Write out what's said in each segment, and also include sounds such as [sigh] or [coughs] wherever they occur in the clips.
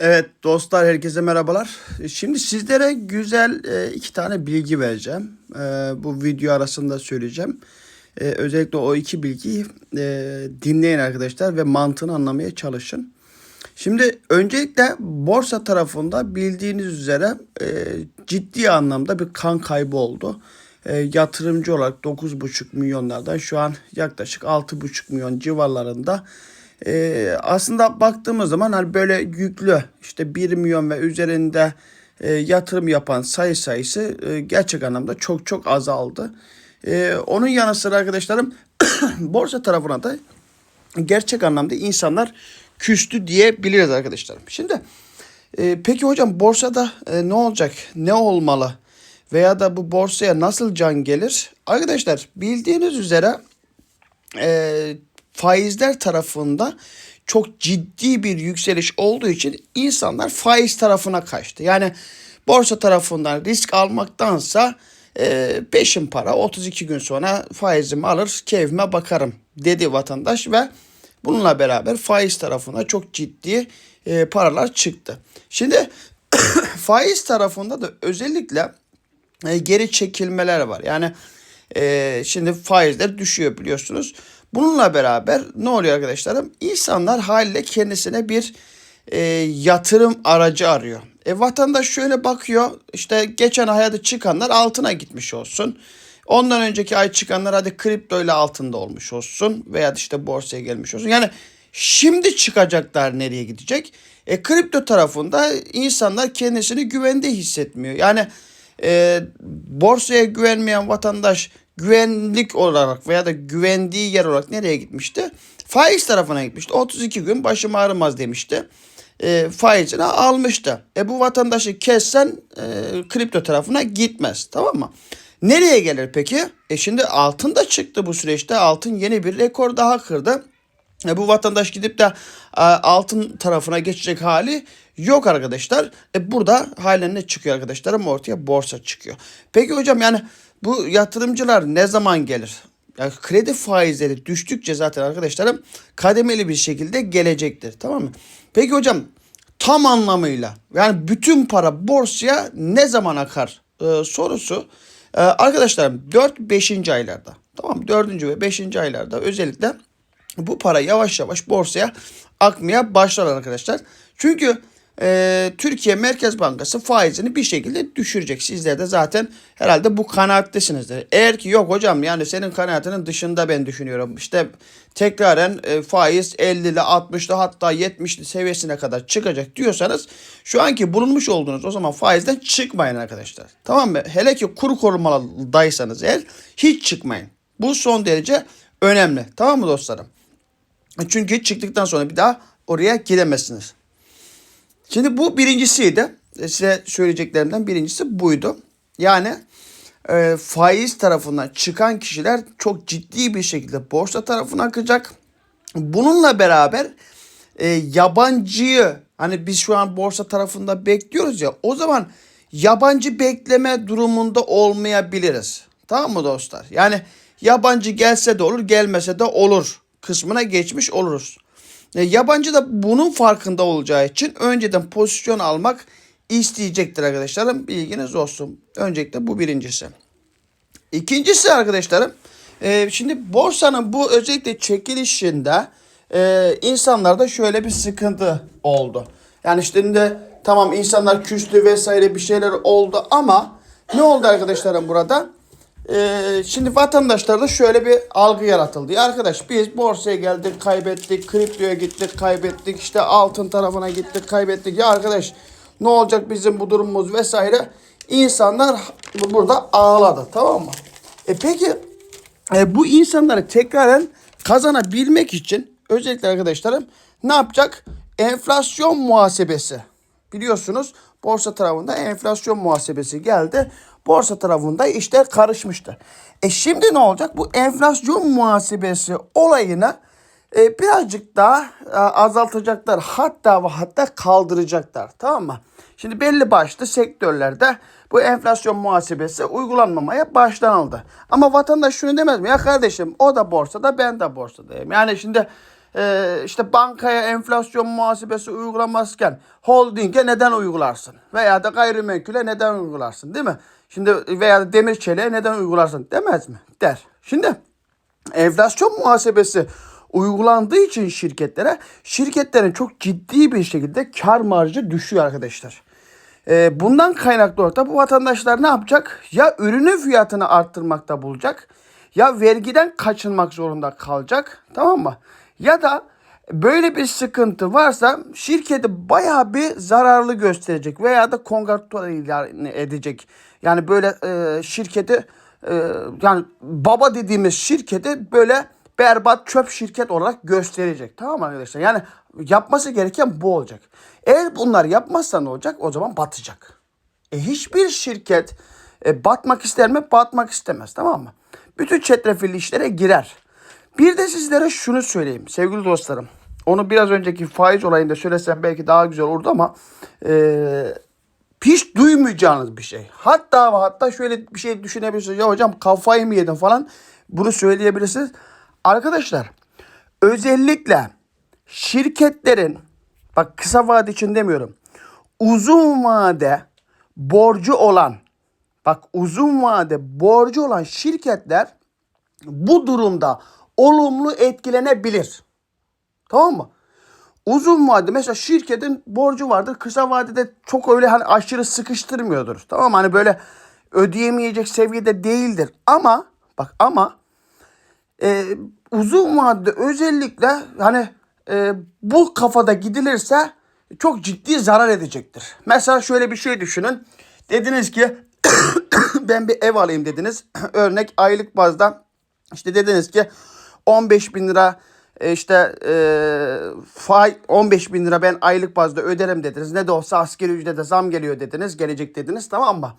Evet dostlar herkese merhabalar. Şimdi sizlere güzel e, iki tane bilgi vereceğim. E, bu video arasında söyleyeceğim. E, özellikle o iki bilgiyi dinleyin arkadaşlar ve mantığını anlamaya çalışın. Şimdi öncelikle borsa tarafında bildiğiniz üzere ciddi anlamda bir kan kaybı oldu. Yatırımcı olarak 9,5 milyonlardan şu an yaklaşık 6,5 milyon civarlarında ee, aslında baktığımız zaman hani böyle yüklü işte 1 milyon ve üzerinde e, yatırım yapan sayı sayısı e, gerçek anlamda çok çok azaldı. E, onun yanı sıra arkadaşlarım [coughs] borsa tarafına da gerçek anlamda insanlar küstü diyebiliriz arkadaşlarım. Şimdi e, peki hocam borsada e, ne olacak? Ne olmalı? Veya da bu borsaya nasıl can gelir? Arkadaşlar bildiğiniz üzere e, faizler tarafında çok ciddi bir yükseliş olduğu için insanlar faiz tarafına kaçtı. Yani borsa tarafından risk almaktansa e, peşin para 32 gün sonra faizimi alır keyfime bakarım dedi vatandaş ve bununla beraber faiz tarafına çok ciddi e, paralar çıktı. Şimdi [coughs] faiz tarafında da özellikle e, geri çekilmeler var. Yani e, şimdi faizler düşüyor biliyorsunuz. Bununla beraber ne oluyor arkadaşlarım? İnsanlar haliyle kendisine bir e, yatırım aracı arıyor. E, vatandaş şöyle bakıyor işte geçen ay hadi çıkanlar altına gitmiş olsun. Ondan önceki ay çıkanlar hadi kripto ile altında olmuş olsun veya işte borsaya gelmiş olsun. Yani şimdi çıkacaklar nereye gidecek? E, kripto tarafında insanlar kendisini güvende hissetmiyor. Yani e, borsaya güvenmeyen vatandaş güvenlik olarak veya da güvendiği yer olarak nereye gitmişti? Faiz tarafına gitmişti. 32 gün başım ağrımaz demişti. E, faizini almıştı. E bu vatandaşı kessen e, kripto tarafına gitmez. Tamam mı? Nereye gelir peki? E şimdi altın da çıktı bu süreçte. Altın yeni bir rekor daha kırdı. E bu vatandaş gidip de e, altın tarafına geçecek hali yok arkadaşlar. E burada halen ne çıkıyor arkadaşlarım? Ortaya borsa çıkıyor. Peki hocam yani bu yatırımcılar ne zaman gelir? Yani kredi faizleri düştükçe zaten arkadaşlarım kademeli bir şekilde gelecektir. Tamam mı? Peki hocam tam anlamıyla yani bütün para borsaya ne zaman akar ee, sorusu ee, arkadaşlarım 4-5. aylarda tamam 4. ve 5. aylarda özellikle bu para yavaş yavaş borsaya akmaya başlar arkadaşlar. Çünkü e, Türkiye Merkez Bankası faizini bir şekilde düşürecek. Sizler de zaten herhalde bu kanaattesinizdir. Eğer ki yok hocam yani senin kanaatinin dışında ben düşünüyorum. İşte tekraren e, faiz 50'li 60'lı hatta 70'li seviyesine kadar çıkacak diyorsanız şu anki bulunmuş olduğunuz o zaman faizden çıkmayın arkadaşlar. Tamam mı? Hele ki kuru korumalıdaysanız eğer hiç çıkmayın. Bu son derece önemli. Tamam mı dostlarım? Çünkü çıktıktan sonra bir daha oraya gidemezsiniz. Şimdi bu birincisiydi. E, size söyleyeceklerimden birincisi buydu. Yani e, faiz tarafından çıkan kişiler çok ciddi bir şekilde borsa tarafına akacak. Bununla beraber e, yabancıyı hani biz şu an borsa tarafında bekliyoruz ya o zaman yabancı bekleme durumunda olmayabiliriz. Tamam mı dostlar? Yani yabancı gelse de olur gelmese de olur kısmına geçmiş oluruz. E, yabancı da bunun farkında olacağı için önceden pozisyon almak isteyecektir arkadaşlarım. Bilginiz olsun. Öncelikle bu birincisi. İkincisi arkadaşlarım. E, şimdi borsanın bu özellikle çekilişinde e, insanlarda şöyle bir sıkıntı oldu. Yani şimdi tamam insanlar küstü vesaire bir şeyler oldu ama ne oldu arkadaşlarım burada? Ee, şimdi vatandaşlarda şöyle bir algı yaratıldı. Ya arkadaş biz borsaya geldik kaybettik, kriptoya gittik kaybettik, işte altın tarafına gittik kaybettik. Ya arkadaş ne olacak bizim bu durumumuz vesaire. İnsanlar burada ağladı tamam mı? E peki e, bu insanları tekraren kazanabilmek için özellikle arkadaşlarım ne yapacak? Enflasyon muhasebesi. Biliyorsunuz borsa tarafında enflasyon muhasebesi geldi borsa tarafında işler karışmıştı. E şimdi ne olacak? Bu enflasyon muhasebesi olayına e, birazcık daha e, azaltacaklar. Hatta ve hatta kaldıracaklar. Tamam mı? Şimdi belli başlı sektörlerde bu enflasyon muhasebesi uygulanmamaya başlanıldı. Ama vatandaş şunu demez mi? Ya kardeşim o da borsada ben de borsadayım. Yani şimdi e, işte bankaya enflasyon muhasebesi uygulamazken holdinge neden uygularsın? Veya da gayrimenkule neden uygularsın değil mi? Şimdi veya da demir çeliğe neden uygularsın demez mi? Der. Şimdi enflasyon muhasebesi uygulandığı için şirketlere şirketlerin çok ciddi bir şekilde kar marjı düşüyor arkadaşlar. Ee, bundan kaynaklı olarak da bu vatandaşlar ne yapacak? Ya ürünün fiyatını arttırmakta bulacak ya vergiden kaçınmak zorunda kalacak tamam mı? Ya da böyle bir sıkıntı varsa şirketi bayağı bir zararlı gösterecek veya da kongratör ilan edecek. Yani böyle e, şirketi e, yani baba dediğimiz şirketi böyle berbat çöp şirket olarak gösterecek. Tamam arkadaşlar? Yani yapması gereken bu olacak. Eğer bunlar yapmazsa ne olacak? O zaman batacak. E hiçbir şirket e, batmak ister mi? Batmak istemez. Tamam mı? Bütün çetrefilli işlere girer. Bir de sizlere şunu söyleyeyim sevgili dostlarım. Onu biraz önceki faiz olayında söylesem belki daha güzel olurdu ama e, hiç duymayacağınız bir şey. Hatta ve hatta şöyle bir şey düşünebilirsiniz. Ya hocam kafayı mı yedin falan. Bunu söyleyebilirsiniz. Arkadaşlar özellikle şirketlerin bak kısa vade için demiyorum. Uzun vade borcu olan bak uzun vade borcu olan şirketler bu durumda olumlu etkilenebilir. Tamam mı? Uzun vade mesela şirketin borcu vardır. Kısa vadede çok öyle hani aşırı sıkıştırmıyordur. Tamam mı? Hani böyle ödeyemeyecek seviyede değildir. Ama bak ama e, uzun vadede özellikle hani e, bu kafada gidilirse çok ciddi zarar edecektir. Mesela şöyle bir şey düşünün. Dediniz ki [coughs] ben bir ev alayım dediniz. [coughs] Örnek aylık bazda işte dediniz ki 15 bin lira e, işte e, fay 15 bin lira ben aylık bazda öderim dediniz. Ne de olsa askeri ücrete zam geliyor dediniz. Gelecek dediniz tamam mı?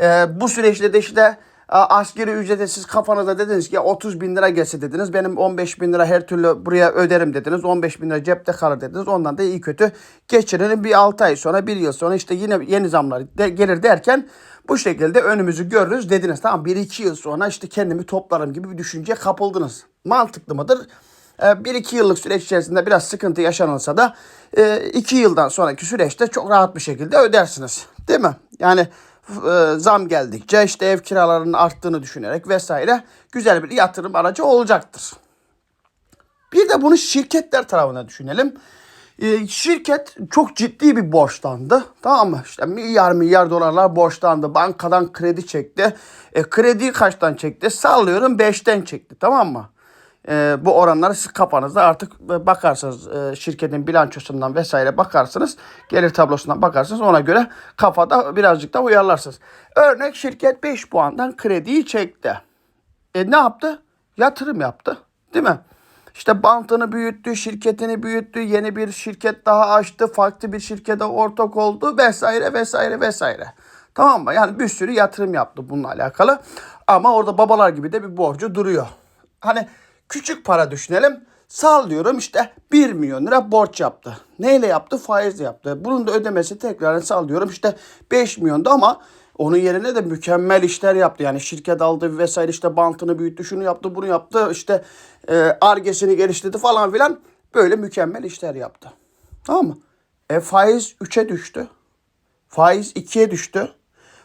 E, bu süreçte de işte askeri ücrete siz kafanızda dediniz ki 30 bin lira gelse dediniz. Benim 15 bin lira her türlü buraya öderim dediniz. 15 bin lira cepte kalır dediniz. Ondan da iyi kötü geçirin. Bir 6 ay sonra bir yıl sonra işte yine yeni zamlar de, gelir derken bu şekilde önümüzü görürüz dediniz. Tamam 1-2 yıl sonra işte kendimi toplarım gibi bir düşünceye kapıldınız. Mantıklı mıdır? 1-2 yıllık süreç içerisinde biraz sıkıntı yaşanılsa da 2 yıldan sonraki süreçte çok rahat bir şekilde ödersiniz. Değil mi? Yani e, zam geldikçe işte ev kiralarının arttığını düşünerek vesaire güzel bir yatırım aracı olacaktır. Bir de bunu şirketler tarafına düşünelim. Ee, şirket çok ciddi bir borçlandı. Tamam mı? İşte milyar milyar dolarlar borçlandı. Bankadan kredi çekti. E, krediyi kaçtan çekti? Sallıyorum 5'ten çekti. Tamam mı? E, bu oranları siz kafanızda artık bakarsınız e, şirketin bilançosundan vesaire bakarsınız. Gelir tablosundan bakarsınız. Ona göre kafada birazcık da uyarlarsınız. Örnek şirket 5 puandan krediyi çekti. E ne yaptı? Yatırım yaptı. Değil mi? İşte bantını büyüttü, şirketini büyüttü, yeni bir şirket daha açtı, farklı bir şirkete ortak oldu vesaire vesaire vesaire. Tamam mı? Yani bir sürü yatırım yaptı bununla alakalı. Ama orada babalar gibi de bir borcu duruyor. Hani küçük para düşünelim. Sallıyorum işte 1 milyon lira borç yaptı. Neyle yaptı? Faizle yaptı. Bunun da ödemesi tekrar sallıyorum işte 5 milyondu ama onun yerine de mükemmel işler yaptı. Yani şirket aldı vesaire işte bantını büyüttü, şunu yaptı, bunu yaptı. işte argesini geliştirdi falan filan. Böyle mükemmel işler yaptı. Tamam mı? E faiz 3'e düştü. Faiz 2'ye düştü.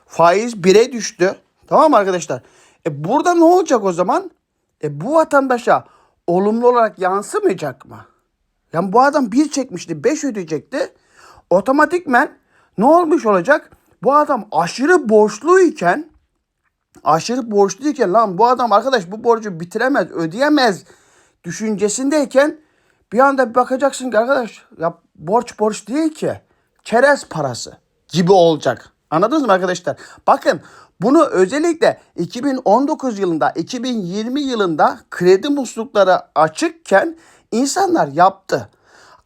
Faiz 1'e düştü. Tamam mı arkadaşlar? E burada ne olacak o zaman? E bu vatandaşa olumlu olarak yansımayacak mı? Yani bu adam bir çekmişti, beş ödeyecekti. Otomatikmen ne olmuş olacak? Bu adam aşırı borçluyken aşırı borçluyken lan bu adam arkadaş bu borcu bitiremez, ödeyemez düşüncesindeyken bir anda bir bakacaksın ki arkadaş ya borç borç değil ki. Çerez parası gibi olacak. Anladınız mı arkadaşlar? Bakın bunu özellikle 2019 yılında, 2020 yılında kredi muslukları açıkken insanlar yaptı.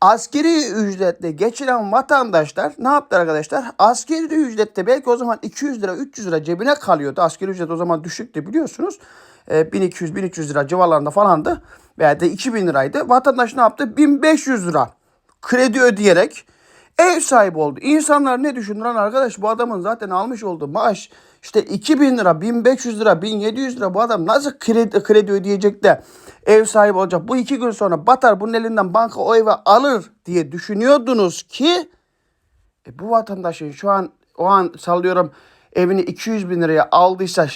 Askeri ücretle geçiren vatandaşlar ne yaptı arkadaşlar? Askeri ücrette belki o zaman 200 lira 300 lira cebine kalıyordu. Askeri ücret o zaman düşüktü biliyorsunuz. 1200-1300 lira civarlarında falandı. Veya da 2000 liraydı. Vatandaş ne yaptı? 1500 lira kredi ödeyerek Ev sahibi oldu. İnsanlar ne düşünür arkadaş bu adamın zaten almış olduğu maaş işte 2000 lira, 1500 lira, 1700 lira bu adam nasıl kredi, kredi ödeyecek de ev sahibi olacak. Bu iki gün sonra batar bunun elinden banka o evi alır diye düşünüyordunuz ki e, bu vatandaşın şu an o an sallıyorum evini 200 bin liraya aldıysa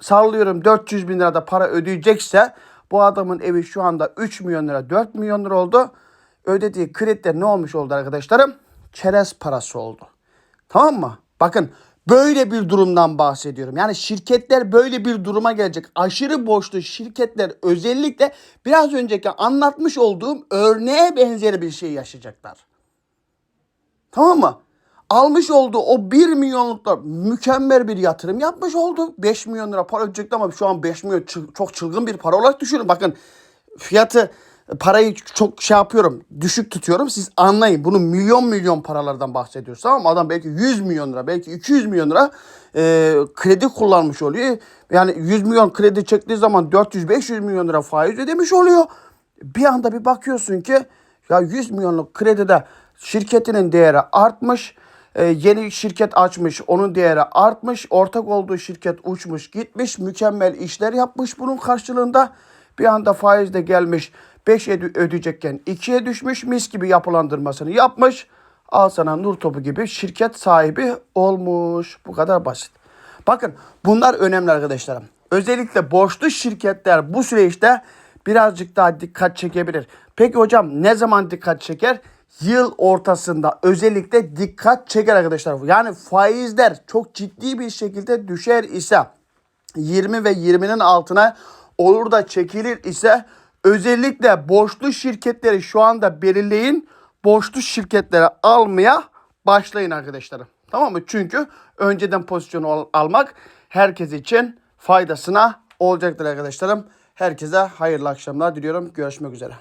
sallıyorum 400 bin lirada para ödeyecekse bu adamın evi şu anda 3 milyon lira 4 milyon lira oldu. Ödediği krediler ne olmuş oldu arkadaşlarım? Çerez parası oldu. Tamam mı? Bakın böyle bir durumdan bahsediyorum. Yani şirketler böyle bir duruma gelecek. Aşırı borçlu şirketler özellikle biraz önceki anlatmış olduğum örneğe benzeri bir şey yaşayacaklar. Tamam mı? Almış olduğu o 1 milyonlukta mükemmel bir yatırım yapmış oldu. 5 milyon lira para ödeyecekti ama şu an 5 milyon çok çılgın bir para olarak düşünün. Bakın fiyatı parayı çok şey yapıyorum düşük tutuyorum siz anlayın bunu milyon milyon paralardan bahsediyoruz tamam mı? Adam belki 100 milyon lira belki 200 milyon lira e, kredi kullanmış oluyor. Yani 100 milyon kredi çektiği zaman 400-500 milyon lira faiz ödemiş oluyor. Bir anda bir bakıyorsun ki ya 100 milyonluk kredide şirketinin değeri artmış. e, yeni şirket açmış, onun değeri artmış. Ortak olduğu şirket uçmuş, gitmiş. Mükemmel işler yapmış bunun karşılığında. Bir anda faiz de gelmiş. 5 ödeyecekken 2'ye düşmüş. Mis gibi yapılandırmasını yapmış. Al sana nur topu gibi şirket sahibi olmuş. Bu kadar basit. Bakın bunlar önemli arkadaşlarım. Özellikle borçlu şirketler bu süreçte birazcık daha dikkat çekebilir. Peki hocam ne zaman dikkat çeker? Yıl ortasında özellikle dikkat çeker arkadaşlar. Yani faizler çok ciddi bir şekilde düşer ise 20 ve 20'nin altına olur da çekilir ise özellikle borçlu şirketleri şu anda belirleyin. Borçlu şirketlere almaya başlayın arkadaşlarım. Tamam mı? Çünkü önceden pozisyonu al- almak herkes için faydasına olacaktır arkadaşlarım. Herkese hayırlı akşamlar diliyorum. Görüşmek üzere.